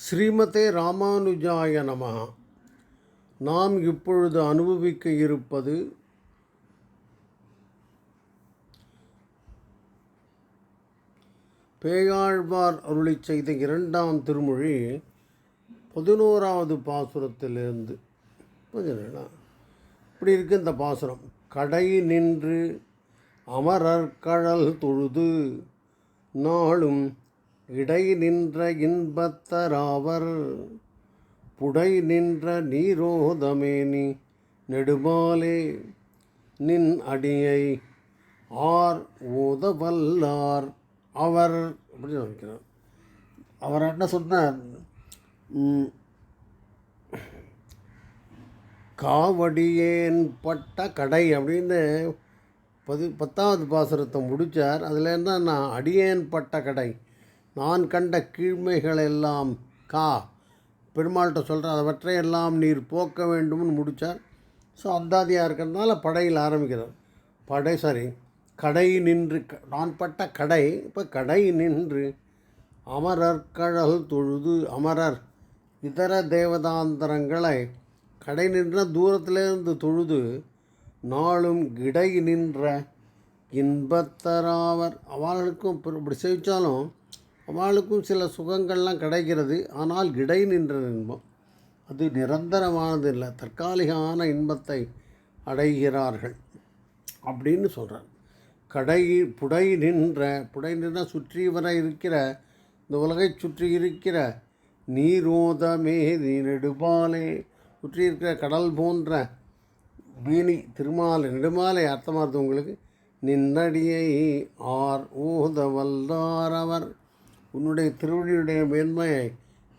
ஸ்ரீமதே ராமானுஜாய நம நாம் இப்பொழுது அனுபவிக்க இருப்பது பேயாழ்வார் அருளி செய்த இரண்டாம் திருமொழி பதினோராவது பாசுரத்திலிருந்து. கொஞ்சம் இப்படி இருக்கு இந்த பாசுரம். கடை நின்று அமரர் கழல் தொழுது நாளும் இடை நின்ற இன்பத்தராவர் புடை நின்ற நீரோதமேனி நெடுமாலே நின் அடியை ஆர் ஓதவல்லார் அவர் அப்படின்னு நினைக்கிறார் அவர் என்ன சொன்னார்? காவடியேன் பட்ட கடை அப்படின்னு பதி பத்தாவது பாசுரத்தை முடித்தார் அதில் என்ன நான் அடியேன் பட்ட கடை. நான் கண்ட கீழ்மைகள் எல்லாம் கா. பெருமாள்கிட்ட சொல்கிறார் அவற்றையெல்லாம் நீர் போக்க வேண்டும்னு முடித்தார் ஸோ அந்தாதியாக இருக்கிறதுனால படையில் ஆரம்பிக்கிறார். படை சாரி கடை நின்று க- நான் பட்ட கடை இப்போ கடை நின்று அமரர் கழல் தொழுது அமரர் இதர தேவதாந்தரங்களை கடை நின்ற தூரத்திலேருந்து தொழுது நாளும் கிடை நின்ற இன்பத்தராவர். அவர்களுக்கும் இப்படி சேவிச்சாலும் அவளுக்கும் சில சுகங்கள்லாம் கிடைக்கிறது. ஆனால் இடை நின்ற இன்பம். அது நிரந்தரமானது இல்லை. தற்காலிகமான இன்பத்தை அடைகிறார்கள் அப்படின்னு சொல்கிறார் கடை புடை நின்ற புடை நின்ற சுற்றி வர இருக்கிற இந்த உலகை சுற்றி இருக்கிற நீரோதமே நெடுபாலே சுற்றி இருக்கிற கடல் போன்ற வீணி திருமாலை நெடுமாலை அர்த்தமாகுது உங்களுக்கு. நின்னடியை ஆர் ஊத வல்லார் அவர். உன்னுடைய திருவடியுடைய மேன்மையை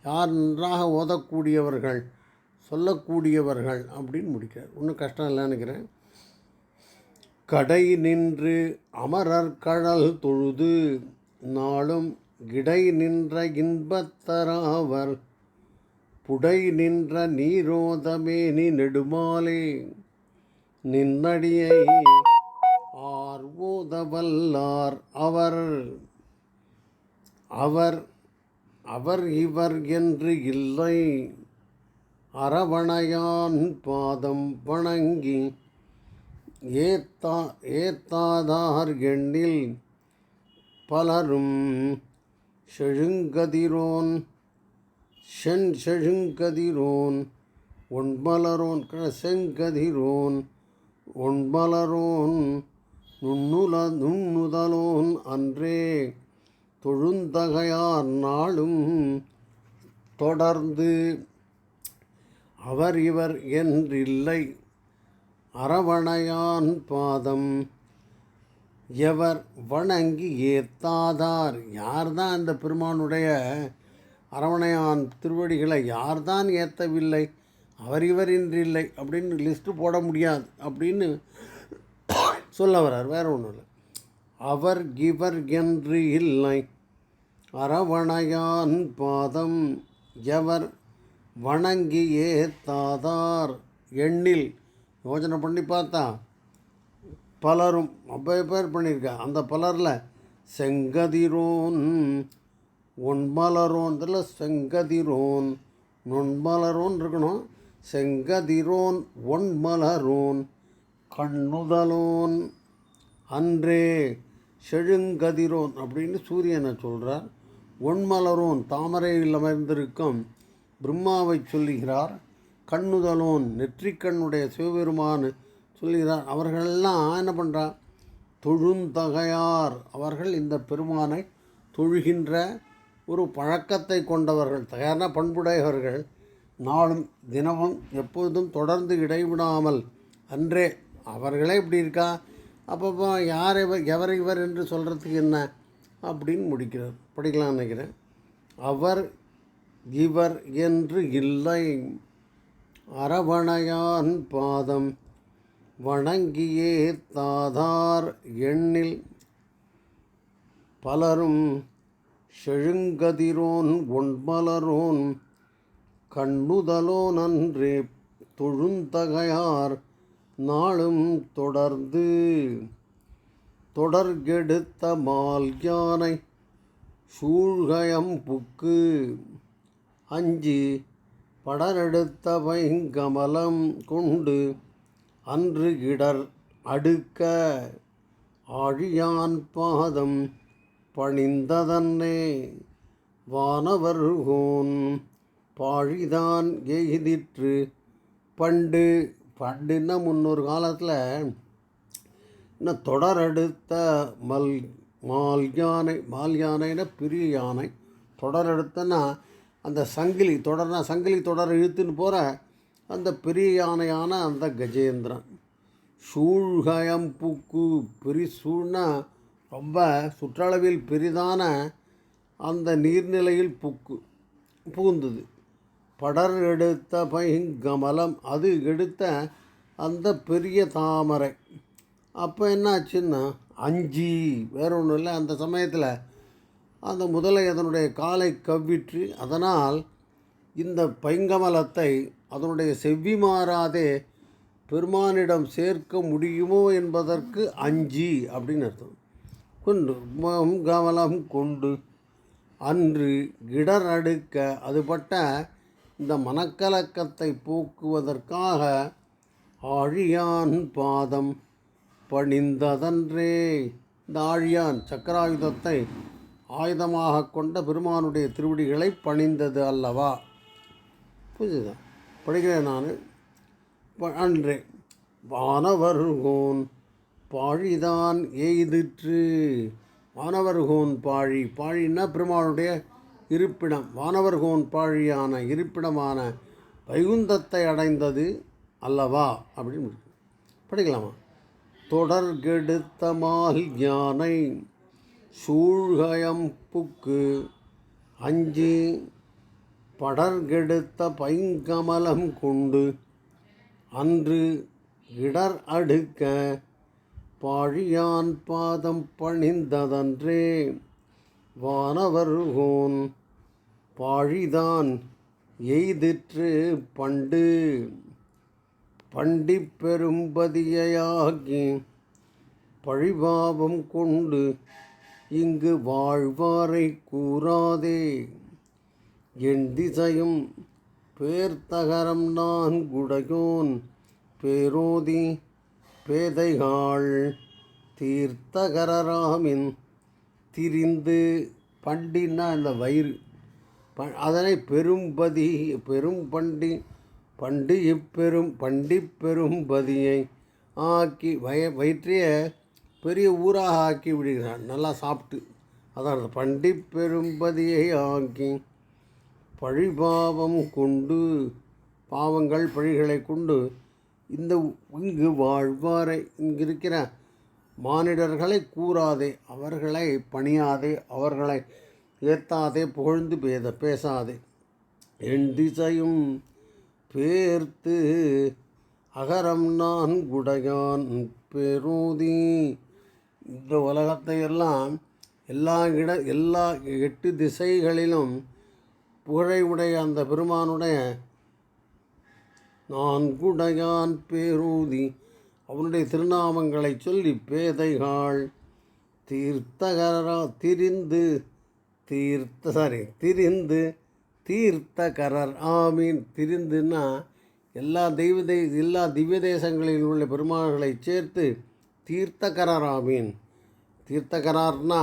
யார் நன்றாக ஓதக்கூடியவர்கள் சொல்லக்கூடியவர்கள் அப்படின்னு முடிக்கிறார். ஒன்றும் கஷ்டம் இல்லைன்னு நினைக்கிறேன். கடை நின்று அமரர் கடல் தொழுது நாளும் இடை நின்ற இன்பத்தராவர் புடை நின்ற நீரோதமே நீ நெடுமாலே நின்னடியை ஆர்வோதவல்லார் அவர். அவர் அவர் இவர் என்று இல்லை. அரவணையான் பாதம் வணங்கி ஏத்தா ஏத்தாதார் எண்ணில் பலரும் செழுங்கதிரோன் செண் செழுங்கதிரோன் ஒன்மலரோன் செங்கதிரோன் ஒன்மலரோன் நுண்ணுல நுண்ணுதலோன் அன்றே. தொழுந்தகையார் நாளும் தொடர்ந்து அவர் இவர் என்றில்லை. அரவணையான் பாதம் எவர் வணங்கி ஏத்தாதார்? யார்தான் அந்த பெருமானுடைய அரவணையான் திருவடிகளை யார்தான் ஏற்றவில்லை அவர் இவர் இன்றில்லை அப்படின்னு லிஸ்ட்டு போட முடியாது அப்படின்னு சொல்ல வர்றார். வேறு ஒன்றும் இல்லை. அவர் இவர் என்று இல்லை. அரவணையான் பாதம் எவர் வணங்கி ஏத்தாதார் எண்ணில் யோசனை பண்ணி பார்த்தா பலரும் அப்போ பேர் பண்ணியிருக்கா. அந்த பலரில் செங்கதிரோன் ஒன்மலரோன் இதில் செங்கதிரோன் நொன்மலரோன் இருக்கணும். செங்கதிரோன் ஒன்மலரோன் கண்ணுதலோன் அன்றே செழுங்கதிரோன் அப்படின்னு சூரியனை சொல்கிறார் ஒண்மலரோன் தாமரையில் அமர்ந்திருக்கும் பிரம்மாவை சொல்லுகிறார் கண்ணுதலோன் நெற்றிக்கண்ணுடைய சிவபெருமான் சொல்லுகிறார். அவர்களெல்லாம் என்ன பண்ணுறா தொழுந்தகையார் அவர்கள் இந்த பெருமானை தொழுகின்ற ஒரு பழக்கத்தை கொண்டவர்கள் தயாரான பண்புடையவர்கள். நாளும் தினமும் எப்பொழுதும் தொடர்ந்து இடைவிடாமல் அன்றே அவர்களே இப்படி இருக்கா? அப்பப்போ யார் இவர் எவர் இவர் என்று சொல்கிறதுக்கு என்ன? அப்படின்னு முடிக்கிறார். படிக்கலாம் நினைக்கிறேன். அவர் இவர் என்று இல்லை. அரவணையான் பாதம் வணங்கியே தாதார் எண்ணில் பலரும் செழுங்கதிரோன் ஒன்மலரோன் கண்ணுதலோன் அன்றே தொழுந்தகையார் நாளும் தொடர்ந்து தொடர்கெடுத்த மால் யானை சூழ்கயம் புக்கு அஞ்சு படரெடுத்த பைங்கமலம் கொண்டு அன்று இடர் அடுக்க ஆழியான் பாதம் பணிந்ததன்னே. வானவர்கோன் பாழிதான் எய்திற்று பண்டு பண்டுன்னா முன்னொரு காலத்தில் இன்னும் தொடரெடுத்த மல் மால் யானை மால் யானைன்னா பெரிய யானை. தொடரெடுத்தன்னா அந்த சங்கிலி தொடர்னா சங்கிலி தொடர் இழுத்துன்னு போகிற அந்த பெரிய யானையான அந்த கஜேந்திரன். சூழ்கயம் பூக்கு பெரிய சூழ்னா ரொம்ப சுற்றளவில் பெரிதான அந்த நீர்நிலையில் புக்கு புகுந்தது படர் எடுத்த பைங்கமலம் அது எடுத்த அந்த பெரிய தாமரை. அப்போ என்ன ஆச்சுன்னா அஞ்சி வேற ஒன்றும் இல்லை அந்த சமயத்தில் அந்த முதலை அதனுடைய காலை கவ்விற்று அதனால் இந்த பைங்கமலத்தை அதனுடைய செவ்வி மாறாதே பெருமானிடம் சேர்க்க முடியுமோ என்பதற்கு அஞ்சி அப்படின்னு அர்த்தம். கொண்டு மம் கமலம் கொண்டு அன்று இடர் அடுக்க அதுபட்ட இந்த மனக்கலக்கத்தை போக்குவதற்காக ஆழியான் பாதம் பணிந்ததன்றே. இந்த ஆழியான் சக்கராயுதத்தை ஆயுதமாக கொண்ட பெருமானுடைய திருவடிகளை பணிந்தது அல்லவா? புரிஞ்சுதா? படிக்கிறேன் நான். அன்றே. வானவர்கோன் பாழிதான் எய்திற்று. வானவர்கோன் பாழி. பாழின்னா பெருமானுடைய இருப்பிடம். வானவர்கோன் பாழியான இருப்பிடமான வைகுந்தத்தை அடைந்தது அல்லவா? அப்படின்னு படிக்கலாமா? தொடர் கெடுத்த மால் யானை சூழ்கயம் புக்கு அஞ்சு படர்கெடுத்த பைங்கமலம் கொண்டு அன்று இடர் அடுக்க பாழியான் பாதம் பணிந்ததன்றே. வானவர்கோன் பாழிதான் எய்திற்று பண்டு. பண்டிப்பெரும்பதியாகி பழிபாவம் கொண்டு இங்கு வாழ்வாரை கூறாதே. என் திசையும் பேர்த்தகரம் நான் குடையோன் பேரோதி பேதைகாள் தீர்த்தகரராமின் திரிந்து பண்டின்னா இந்த வயிறு. ப அதனை பெரும்பதி பெரும் பண்டி பண்டு இப்பெரும் பண்டிப்பெரும் பதியை ஆக்கி வய வயிற்றைய பெரிய ஊராக ஆக்கி விடுகிறான். நல்லா சாப்பிட்டு. அதான் பண்டி பதியை ஆக்கி பழிபாவம் கொண்டு பாவங்கள் பழிகளை கொண்டு இந்த இங்கு வாழ்வாரை இங்கு இருக்கிற மானிடர்களை கூறாதே அவர்களை பணியாதே அவர்களை ஏத்தாதே புகழ்ந்து பேத பேசாதே. என் திசையும் பேர்த்து அகரம் நான் குடையான் பெருதி. இந்த உலகத்தையெல்லாம் எல்லா இட எல்லா எட்டு திசைகளிலும் புகழையுடைய அந்த பெருமானுடைய நான் குடையான் பேரூதி. அவனுடைய திருநாமங்களை சொல்லி பேதைகாள் தீர்த்தகரா திரிந்து தீர்த்த சாரி திரிந்து தீர்த்தகரர். ஆமீன். திரிந்துன்னா எல்லா தெய்வ தெய் எல்லா திவ்ய தேசங்களில் உள்ள பெருமாள்களை சேர்த்து தீர்த்தகரர் ஆமீன். தீர்த்தகரார்னா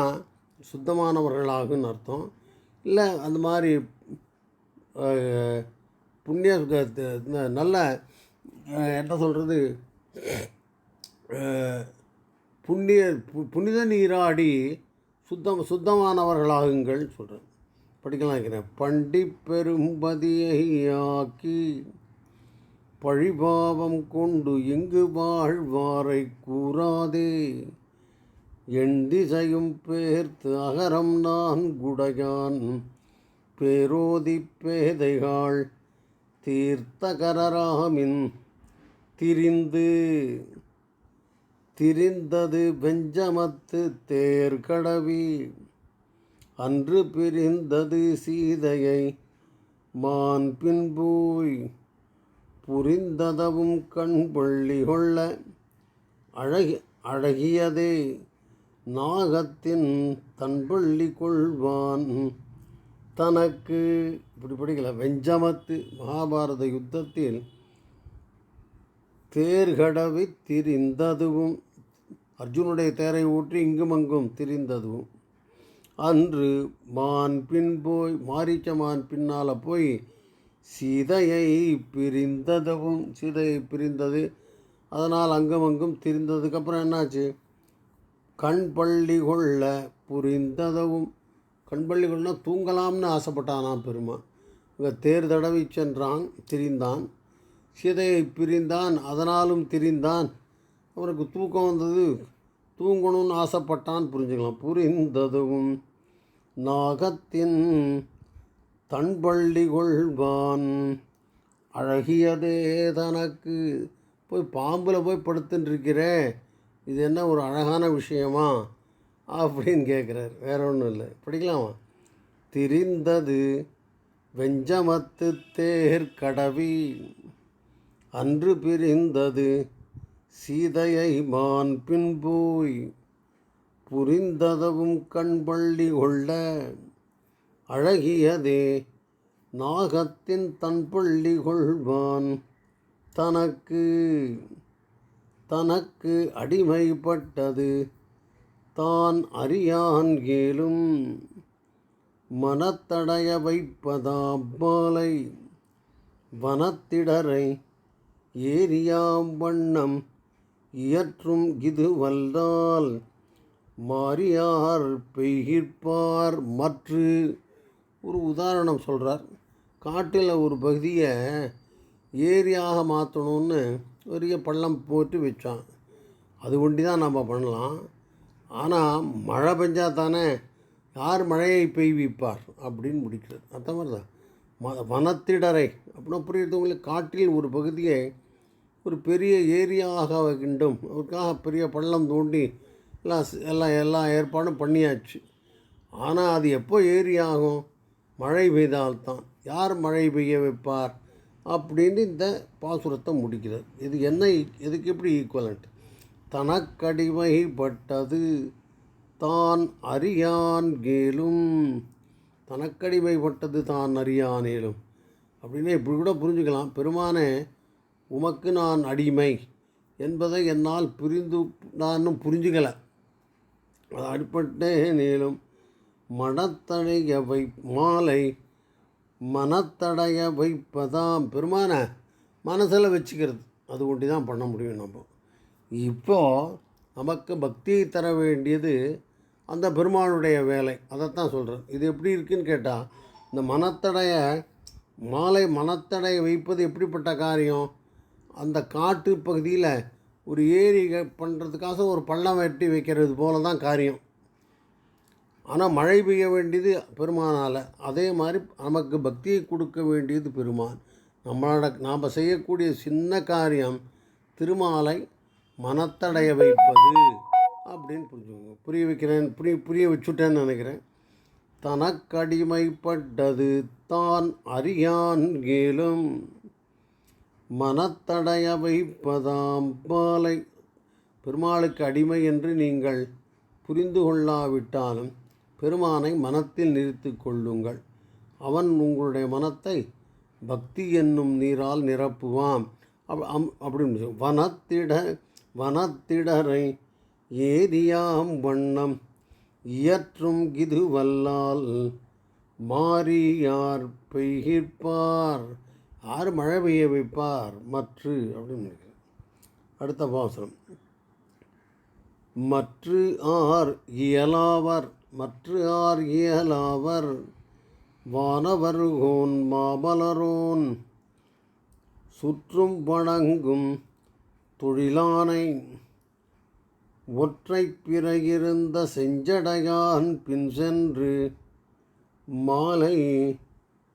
சுத்தமானவர்களாகுன்னு அர்த்தம். இல்லை அந்த மாதிரி புண்ணிய நல்ல என்ன சொல்கிறது புண்ணிய புனித நீராடி சுத்தம் சுத்தமானவர்களாகுங்கள் சொல்கிறேன் படிக்கலாம் இருக்கிறேன் பண்டி பெரும்பதியை ஆக்கி பழிபாவம் கொண்டு இங்கு வாழ்வாரை கூறாதே. என் திசையும் பேர்த்து அகரம் நான் குடையான். பேரோதி பேதைகாள் தீர்த்தகரராமின் திரிந்து திரிந்தது பெஞ்சமத்து தேர்கடவி. அன்று பிரிந்தது சீதையை மான் பின்பூய் புரிந்ததவும் கண் பள்ளி கொள்ள அழகி அழகியதே. நாகத்தின் தன்பள்ளி கொள்வான். தனக்கு இப்படி படிக்கல. வெஞ்சமத்து மகாபாரத யுத்தத்தில் தேர்கடவி திரிந்ததுவும் அர்ஜுனுடைய தேரை ஊற்றி இங்கும் அங்கும் திரிந்ததுவும் அன்று மான் பின் போய் மாரிச்ச மான் பின்னால் போய் சீதையை பிரிந்ததவும் சீதையை பிரிந்தது. அதனால் அங்கும் அங்கும் திரிந்ததுக்கப்புறம் என்னாச்சு? கண் பள்ளி கொள்ள புரிந்ததவும். கண் பள்ளி கொள்ள தூங்கலாம்னு ஆசைப்பட்டானா பெருமான். இங்கே தேர் தடவி சென்றான் திரிந்தான். சீதையை பிரிந்தான் அதனாலும் திரிந்தான். அவனுக்கு தூக்கம் வந்தது. தூங்கணும்னு ஆசைப்பட்டான் புரிஞ்சுக்கலாம். புரிந்ததும் நாகத்தின் தன்பள்ளி கொள்வான் அழகியதே தனக்கு. போய் பாம்பில் போய் படுத்துட்டுருக்கிறேன் இது என்ன ஒரு அழகான விஷயமா? அப்படின்னு கேட்குறார் வேற ஒன்றும் இல்லை. படிக்கலாமா? திரிந்தது வெஞ்சமத்து தேர் கடவி. அன்று பிரிந்தது சீதையை மான் பின்போய் புரிந்ததவும் கண்பள்ளி கொள்ள அழகியதே நாகத்தின் தன் பள்ளி கொள்வான். தனக்கு தனக்கு அடிமைப்பட்டது தான் அறியான் ஏலும் மனத்தடைய வைப்பதாம் மாலை. வனத்திடரை ஏரியாம் வண்ணம் இயற்றும் இது வல்லால் மாறியார் பெய்கிற்பார் மற்று. ஒரு உதாரணம் சொல்கிறார் காட்டில் ஒரு பகுதியை ஏரியாக மாற்றணும்னு பெரிய பள்ளம் போட்டு வச்சான். அது ஒண்டி தான் நம்ம பண்ணலாம். ஆனால் மழை பெஞ்சா தானே யார் மழையை பெய்விப்பார் அப்படின்னு முடிக்கிறது. அந்த மாதிரி தான் ம வனத்திடரை. அப்படின்னா புரியுறது உங்களுக்கு. காட்டில் ஒரு பகுதியை ஒரு பெரிய ஏரியாக வேண்டும் அதுக்காக பெரிய பள்ளம் தோண்டி எல்லாம் எல்லாம் எல்லா ஏற்பாடும் பண்ணியாச்சு. ஆனால் அது எப்போ ஏரியாகும்? மழை பெய்தால்தான். யார் மழை பெய்ய வைப்பார்? அப்படின்னு இந்த பாசுரத்தை முடிக்கிறது. இது என்ன ஈ- இதுக்கு எப்படி ஈக்குவலண்ட் தனக்கடிமைப்பட்டது. தான் அறியான் கேலும் தனக்கடிமைப்பட்டது தான் அறியானேலும் அப்படின்னு இப்படி கூட புரிஞ்சுக்கலாம். பெருமானே உமக்கு நான் அடிமை என்பதை என்னால் புரிந்து நான் புரிஞ்சுக்கலை. அது அடிப்பட்டே நீளும். மனத்தடைய வை மாலை மனத்தடைய வைப்பதாம் பெருமான மனசில் வச்சுக்கிறது. அது ஒட்டி தான் பண்ண முடியும் நம்ம. இப்போது நமக்கு பக்தியை தர வேண்டியது அந்த பெருமாளுடைய வேலை. அதைத்தான் சொல்கிறேன் இது எப்படி இருக்குன்னு கேட்டால் இந்த மனத்தடைய மாலை மனத்தடைய வைப்பது எப்படிப்பட்ட காரியம்? அந்த காட்டு பகுதியில் ஒரு ஏரி பண்ணுறதுக்காக ஒரு பள்ளம் வெட்டி வைக்கிறது போல தான் காரியம். ஆனால் மழை பெய்ய வேண்டியது பெருமானால். அதே மாதிரி நமக்கு பக்தியை கொடுக்க வேண்டியது பெருமான். நம்மளோட நாம் செய்யக்கூடிய சின்ன காரியம் திருமாலை மனத்தடைய வைப்பது அப்படின்னு புரிஞ்சுக்கோங்க. புரிய வைக்கிறேன் புரிய புரிய வச்சுட்டேன்னு நினைக்கிறேன். தனக்கடிமைப்பட்டது தான் அறியான் கேளும் மனத்தடைய வைப்பதாம் பாலை. பெருமாளுக்கு அடிமை என்று நீங்கள் புரிந்து கொள்ளாவிட்டாலும் பெருமானை மனத்தில் நிறுத்தி கொள்ளுங்கள். அவன் உங்களுடைய மனத்தை பக்தி என்னும் நீரால் நிரப்புவான். அப் அம் அப்படின்னு வனத்திட வனத்திடரை ஏரியாம் வண்ணம் இயற்றும் இது வல்லால் மாறியார் பெய்கிற்பார். யார் மழை பெய்ய வைப்பார் மற்று அப்படின்னு நினைக்கிறேன். அடுத்த பாசனம் மற்று ஆர் இயலாவர் மற்று ஆர் இயலாவர் வானவருகோன் மாமலரோன் சுற்றும் வணங்கும் தொழிலானை ஒற்றை பிறகிருந்த செஞ்சடையான் பின் சென்று மாலை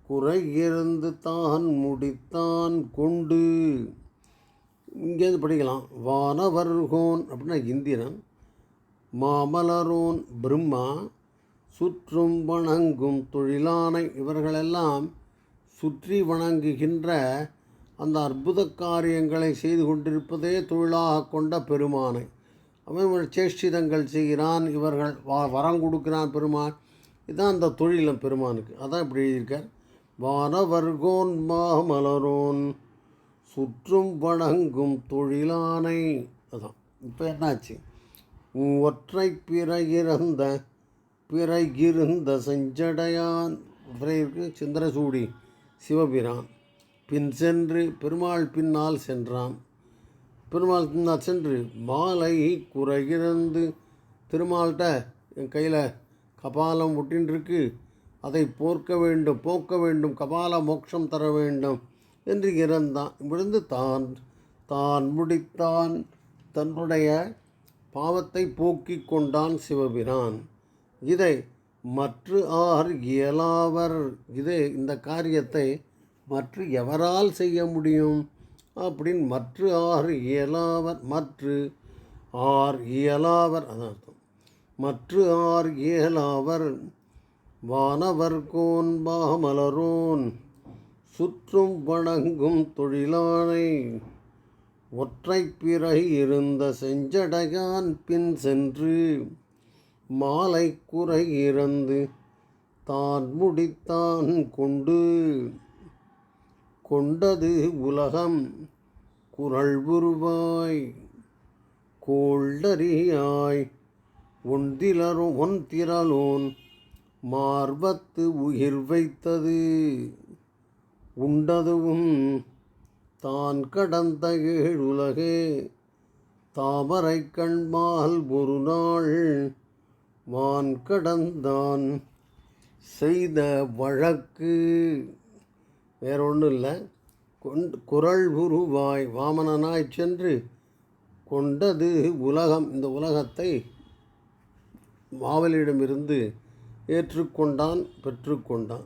குறையிறந்து தான் முடித்தான் கொண்டு. இங்கேருந்து படிக்கலாம். வானவர்கோன் அப்படின்னா இந்திரன் மாமலரோன் பிரம்மா சுற்றும் வணங்கும் தொழிலானை இவர்களெல்லாம் சுற்றி வணங்குகின்ற அந்த அற்புத காரியங்களை செய்து கொண்டிருப்பதே தொழிலாக கொண்ட பெருமானை. அவன் சேஷ்டிதங்கள் செய்கிறான் இவர்கள் வ வரம் கொடுக்கிறான் பெருமான். இதுதான் அந்த தொழிலம் பெருமானுக்கு. அதான் இப்படி எழுதியிருக்கார். வானவர்கோன் மாமலரோன் சுற்றும் வணங்கும் தொழிலானை. அதான் இப்போ என்னாச்சு? ஒற்றை பிறகிருந்த பிறகிருந்த செஞ்சடையான். பிறகு சிந்திரசூடி சிவபிரான். பின் சென்று பெருமாள் பின்னால் சென்றான். பெருமாள் பின்னால் சென்று மாலை குறைகிறந்து திருமால்கிட்ட என் கையில் கபாலம் ஒட்டின்றிருக்கு. அதை போர்க்க வேண்டும் போக்க வேண்டும் கபால மோட்சம் தர வேண்டும் என்று இறந்தான். விழுந்து தான் தான் முடித்தான். தன்னுடைய பாவத்தை போக்கிக் கொண்டான் சிவபிரான். இதை மற்ற ஆர் இயலாவர். இது இந்த காரியத்தை மற்ற எவரால் செய்ய முடியும்? அப்படின்னு மற்ற ஆர் இயலாவர் மற்ற ஆர் இயலாவர் அதான் அர்த்தம். மற்ற ஆர் இயலாவர் வானவர்கோன் பாமலரோன் சுற்றும் வணங்கும் தொழிலானை ஒற்றை பிறை இருந்த செஞ்சடையான் பின் சென்று மாலை குறை இறந்து தான் முடித்தான் கொண்டு. கொண்டது உலகம் குரல் உருவாய் கோள்டரியாய் ஒன் திரளோன் மார்பத்து உயிர் வைத்தது. உண்டதுவும் தான் கடந்த ஏழுலகே. தாமரை கண்மால் ஒரு நாள் வான் கடந்தான் செய்த வழக்கு. வேற ஒன்றும் இல்லை கொண்டு குரல் உருவாய் வாமனனாய் சென்று கொண்டது உலகம். இந்த உலகத்தை மாவலிடமிருந்து ஏற்றுக்கொண்டான் பெற்றுக்கொண்டான்.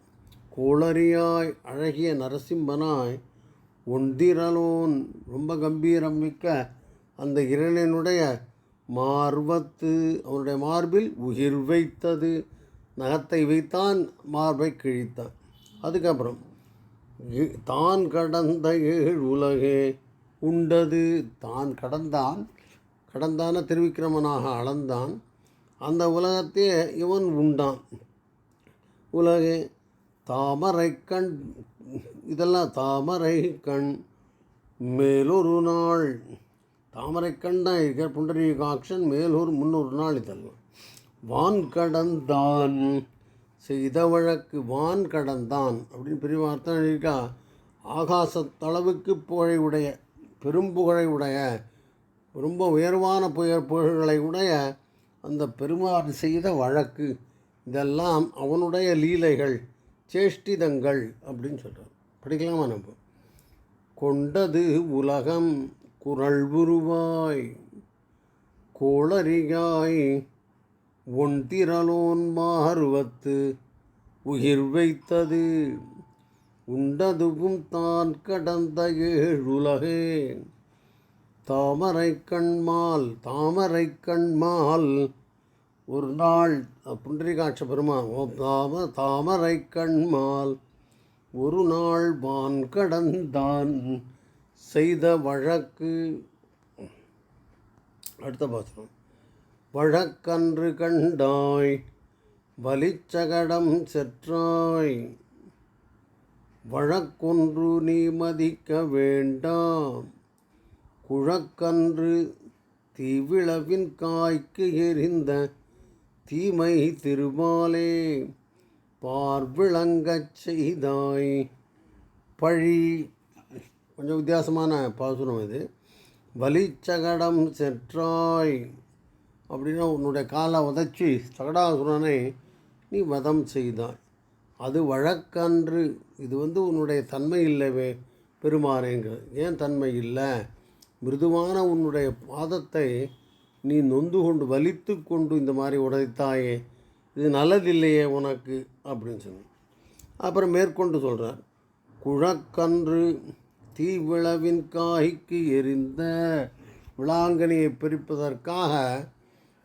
கோளறியாய் அழகிய நரசிம்மனாய் ஒன்றிரலோன் ரொம்ப கம்பீரம் மிக்க அந்த இரணினுடைய மார்பத்து அவனுடைய மார்பில் உயிர் வைத்தது. நகத்தை வைத்தான் மார்பை கிழித்தான். அதுக்கப்புறம் தான் கடந்த ஏழ் உலகே உண்டது. தான் கடந்தான் கடந்தான திருவிக்கிரமனாக அளந்தான். அந்த உலகத்தையே இவன் உண்டான். உலகே தாமரை கண் இதெல்லாம் தாமரை கண். மேலொரு நாள் தாமரை கண் தான் இருக்கிற ஆக்ஷன் மேலூர் முன்னூறு நாள் இதெல்லாம். வான் கடந்தான் செய்த வழக்கு வான் கடந்தான் அப்படின்னு பெரிய வார்த்தை இருக்கா ஆகாசத்தளவுக்கு புகழை உடைய பெரும்புகழை உடைய ரொம்ப உயர்வான புயல் புகழ்களை உடைய அந்த பெருமான் செய்த வழக்கு. இதெல்லாம் அவனுடைய லீலைகள் சேஷ்டிதங்கள் அப்படின்னு சொல்கிறான் படிக்கலாமா நம்ம? கொண்டது உலகம் குரல் உருவாய் கோளரிகாய் ஒன்றிரலோன் மாறுவத்து உயிர் வைத்தது உண்டதுவும் தான் கடந்த ஏழுலகே தாமரை கண்மால் தாமரை கண்மால். ஒரு நாள் புண்டரிகாட்ச பெருமான் ஓ தாம தாமரை கண்மால் ஒரு நாள் வான் கடந்தான் செய்த வழக்கு. அடுத்த பாசனம். வழக்கன்று கண்டாய் வலிச்சகடம் செற்றாய் வழக்கொன்று நீ மதிக்க வேண்டாம் குழக்கன்று தீவிளவின் காய்க்கு எரிந்த தீமை திருமாலே பார்விளங்கச் செய்தாய். பழி கொஞ்சம் வித்தியாசமான பாசுரம் இது. வலிச்சகடம் செற்றாய். அப்படின்னா உன்னுடைய காலை உதைச்சி சகடாசுரனை நீ வதம் செய்தாய். அது வழக்கன்று. இது வந்து உன்னுடைய தன்மை இல்லவே பெருமாறேங்க ஏன் தன்மை இல்லை? மிருதுவான உன்னுடைய பாதத்தை நீ நொந்து கொண்டு வலித்து கொண்டு இந்த மாதிரி உடைத்தாயே இது நல்லதில்லையே உனக்கு அப்படின்னு சொன்னேன். அப்புறம் மேற்கொண்டு சொல்கிறார் குழக்கன்று தீவிளவின் காய்க்கு எரிந்த விளாங்கனியை பிரிப்பதற்காக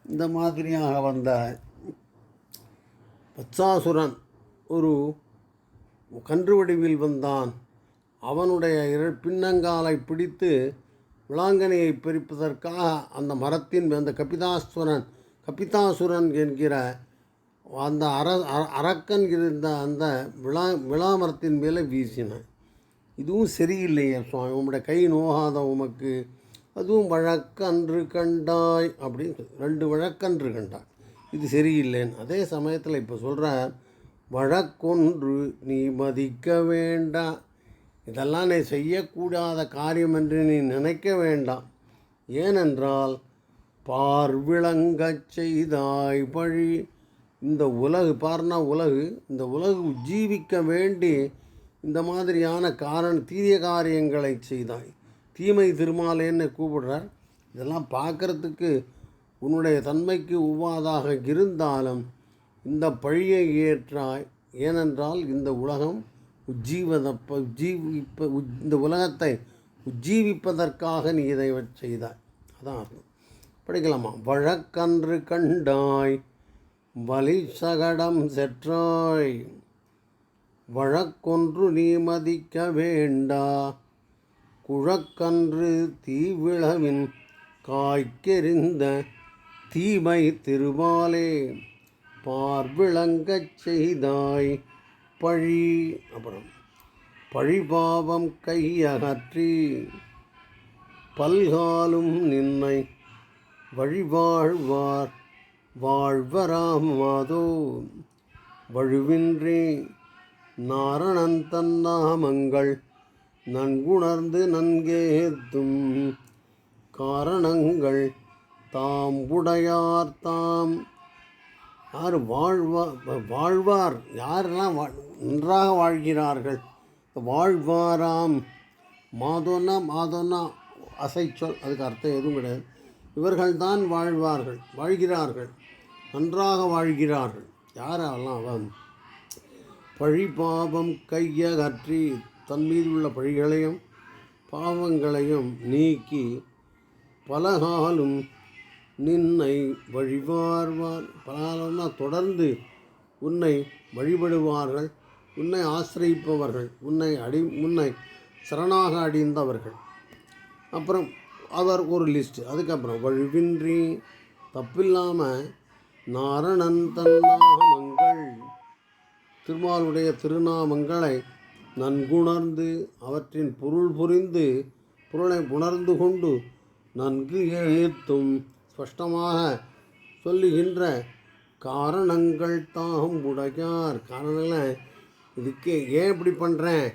இந்த மாதிரியாக வந்த பச்சாசுரன் ஒரு கன்று வடிவில் வந்தான். அவனுடைய இரு பின்னங்காலை பிடித்து விளாங்கனையை பிரிப்பதற்காக அந்த மரத்தின் அந்த கபிதாசுரன் கபிதாசுரன் என்கிற அந்த அர அரக்கன் இருந்த அந்த விழா விளாமரத்தின் மேலே வீசினான். இதுவும் சரியில்லையே சுவாமி உங்களுடைய கை நோகாத உமக்கு. அதுவும் வழக்கன்று கண்டாய் அப்படின்னு சொல்லி- ரெண்டு வழக்கன்று கண்டாய். இது சரியில்லைன்னு. அதே சமயத்தில் இப்போ சொல்கிற வழக்கொன்று நீ மதிக்க வேண்டாம். இதெல்லாம் நீ செய்யக்கூடாத காரியம் என்று நீ நினைக்க வேண்டாம். ஏனென்றால் பார்விளங்கச் செய்தாய் பழி. இந்த உலகு பார்னா உலகு இந்த உலகு உஜ்ஜீவிக்க வேண்டி இந்த மாதிரியான காரண தீய காரியங்களை செய்தாய். தீமை திருமாலேன்னு கூப்பிடுறார். இதெல்லாம் பார்க்கறதுக்கு உன்னுடைய தன்மைக்கு ஒவ்வாதாக இருந்தாலும் இந்த பழியை ஏற்றாய். ஏனென்றால் இந்த உலகம் உஜ்ஜீவத உஜ்ஜீவிப்ப இந்த உலகத்தை உஜ்ஜீவிப்பதற்காக நீ இதை செய்தாய். அதான் அர்த்தம். படிக்கலாமா? வழக்கன்று கண்டாய் வலி சகடம் செற்றாய் வழக்கொன்று நீ மதிக்க வேண்டா குழக்கன்று தீவிளவின் காய்க்கெறிந்த தீமை திருமாலே பார்விளங்கச் செய்தாய் பழி அப்புறம் பழிபாவம் கையகற்றி பல்காலும் நின்னை வழிவாழ்வார் வாழ்வராமாதோ வழுவின்றி நாரணன் தன்னாமங்கள் நன்குணர்ந்து நன்கேத்தும் காரணங்கள் தாம் உடையார் தாம் யார் வாழ்வார் வாழ்வார்? யாரெல்லாம் வா நன்றாக வாழ்கிறார்கள்? வாழ்வாராம். மாதோன்னா மாதோன்னா அசைச்சொல் அதுக்கு அர்த்தம் எதுவும் கிடையாது. இவர்கள்தான் வாழ்வார்கள் வாழ்கிறார்கள் நன்றாக வாழ்கிறார்கள். யாரெல்லாம் அவன் பழி பாவம் கையகற்றி தன் மீது உள்ள பழிகளையும் பாவங்களையும் நீக்கி பலகாலும் நின்னை வழிவார்வார். பலகாலம்னா தொடர்ந்து உன்னை வழிபடுவார்கள் உன்னை ஆசிரியிப்பவர்கள் உன்னை அடி உன்னை சரணாக அடிந்தவர்கள். அப்புறம் அவர் ஒரு லிஸ்ட் அதுக்கப்புறம் வழிவின்றி தப்பில்லாமல் நாரணன் தன்னாமங்கள் திருமாலுடைய திருநாமங்களை நன்குணர்ந்து அவற்றின் பொருள் புரிந்து பொருளை உணர்ந்து கொண்டு நன்கு ஏத்தும் ஸ்பஷ்டமாக சொல்லுகின்ற காரணங்கள் தாம் உடையார். காரணங்கள் இதுக்கு ஏன் இப்படி பண்ணுறேன்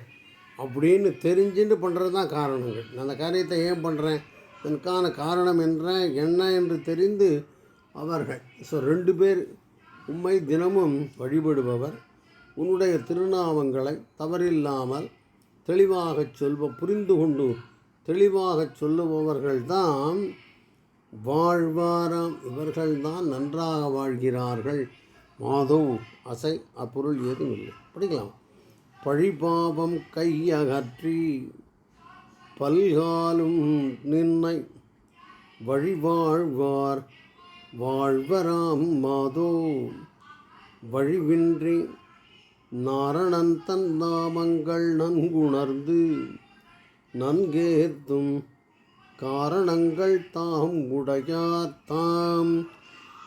அப்படின்னு தெரிஞ்சுட்டு பண்ணுறது தான் காரணங்கள். நான் அந்த காரியத்தை ஏன் பண்ணுறேன் இதற்கான காரணம் என்ற என்ன என்று தெரிந்து அவர்கள் ஸோ ரெண்டு பேர் உண்மை தினமும் வழிபடுபவர். உன்னுடைய திருநாமங்களை தவறில்லாமல் தெளிவாகச் சொல்வ புரிந்து கொண்டு தெளிவாகச் சொல்லுபவர்கள்தான் வாழ்வாராம் இவர்கள்தான் நன்றாக வாழ்கிறார்கள். மாதோ அசை அப்பொருள் ஏதும் இல்லை. படிக்கலாம். பழிபாவம் கையகற்றி பல்காலும் நின்னை வழிவாழ்வார். வாழ்வராம் மாதோ வழிவின்றி நாரணன் தன் நாமங்கள் நன்குணர்ந்து நன்கேர்த்தும் காரணங்கள் தாம் உடையார் தாம்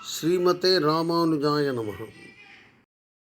ஸ்ரீமதே ராமானுஜாய நமகம்